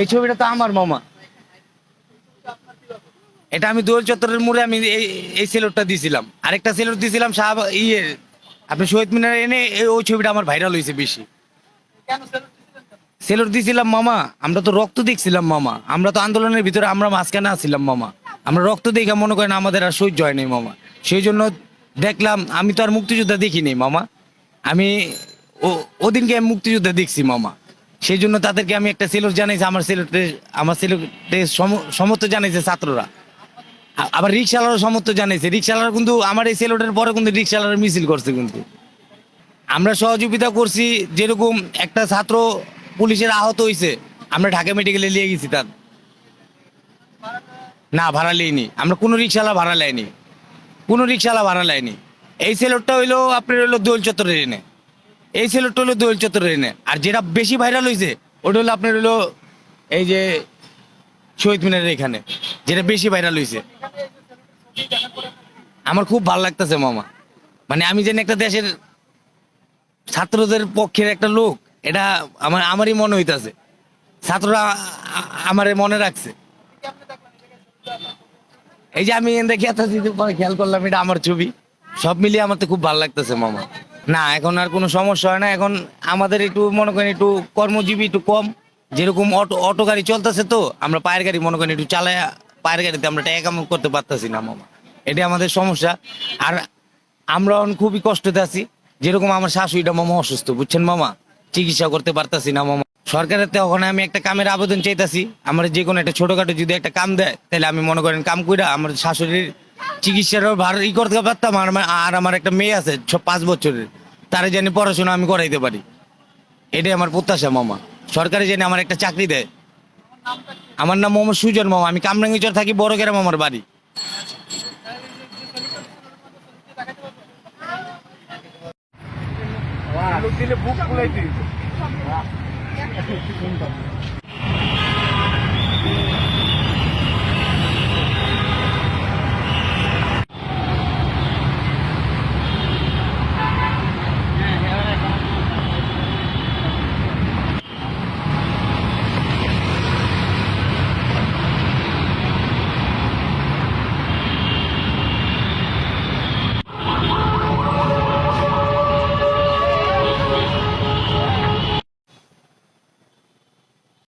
এই ছবিটা তো আমার মামা। এটা আমি দোল চত্বরের মোড়ে আমি এই সেলুটটা দিয়েছিলাম আরেকটা সেলুট দিয়েছিলাম শাহ ইয়ে আপনি শহীদ মিনার এনে ওই ছবিটা আমার ভাইরাল হয়েছে বেশি। সেলুট দিয়েছিলাম মামা আমরা তো রক্ত দেখছিলাম মামা। আমরা তো আন্দোলনের ভিতরে আমরা মাঝখানে আসছিলাম মামা। আমরা রক্ত দেখে মনে করেন আমাদের আর সহ্য হয় নাই মামা। সেই জন্য দেখলাম আমি তো আর মুক্তিযোদ্ধা দেখিনি মামা। আমি ও ওদিনকে আমি মুক্তিযোদ্ধা দেখছি মামা। সেই জন্য তাদেরকে আমি একটা সেলুট জানাইছি, আমার সেলুটে আমার সেলুটে সমর্থ জানাইছে ছাত্ররা। আবার রিক্সাওয়ালারও সমর্থ জানাইছে। রিক্সাওয়ালার কিন্তু আমার এই সেলুটের পরে কিন্তু রিক্সাওয়ালার মিছিল করছে কিন্তু। আমরা সহযোগিতা করছি, যেরকম একটা ছাত্র পুলিশের আহত হয়েছে আমরা ঢাকা মেডিকেলে নিয়ে গেছি তার। না, ভাড়া লইনি। আমরা কোনো রিক্সাওয়ালা ভাড়া লাইনি। কোনো রিক্সাওয়ালা ভাড়া লাইনি। এই সেলুটটা হইল, আপনার হইল দোল চত্বরের এনে। এই সেলুটটা হলো দোল চত্বরের এনে। আর যেটা বেশি ভাইরাল হয়েছে ওটা হলো আপনার হলো এই যে শহীদ মিনারের এখানে, যেটা বেশি ভাইরাল হয়েছে আমার খুব ভালো লাগতেছে মামা। মানে আমি যেন একটা দেশের ছাত্রদের পক্ষের একটা লোক, এটা আমার, আমারই মনে হইতাছে। ছাত্ররা আমারে মনে রাখছে। এই যে আমি দেখি খেয়াল করলাম, এটা আমার ছবি। সব মিলিয়ে আমার তো খুব ভালো লাগতেছে মামা। না, এখন আর কোনো সমস্যা হয় না। এখন আমাদের একটু, মনে করেন একটু কর্মজীবী একটু কম। যেরকম অটো অটো গাড়ি চলতেছে তো, আমরা পায়ের গাড়ি মনে করেন একটু চালায় পায়ের গাড়িতে আমরা টাকা কাম করতে পারতেছি না মামা। এটা আমাদের সমস্যা। আর আমরা এখন খুবই কষ্টতে আছি। যেরকম আমার শাশুড়িটা মামা অসুস্থ, বুঝছেন মামা? চিকিৎসা করতে পারতাছি না মামা। সরকারের তো ওখানে আমি একটা কামের আবেদন চাইতাছি। আমার যে কোনো একটা ছোটখাটো যদি একটা কাম দেয়, তাহলে আমি মনে করেন কাম কইরা আমার শাশুড়ির চিকিৎসারও ভার ই করতে পারতাম, আর আর আমার একটা মেয়ে আছে, ছ- পাঁচ বছরের। তারে জানি পড়াশোনা আমি করাইতে পারি। এটাই আমার প্রত্যাশা, মামা। সরকারি জানি আমার একটা চাকরি দেয়। আমার নাম মোহাম্মদ সুজন, মামা। আমি কামরাঙ্গিচর থাকি, বড় গ্রাম আমার বাড়ি।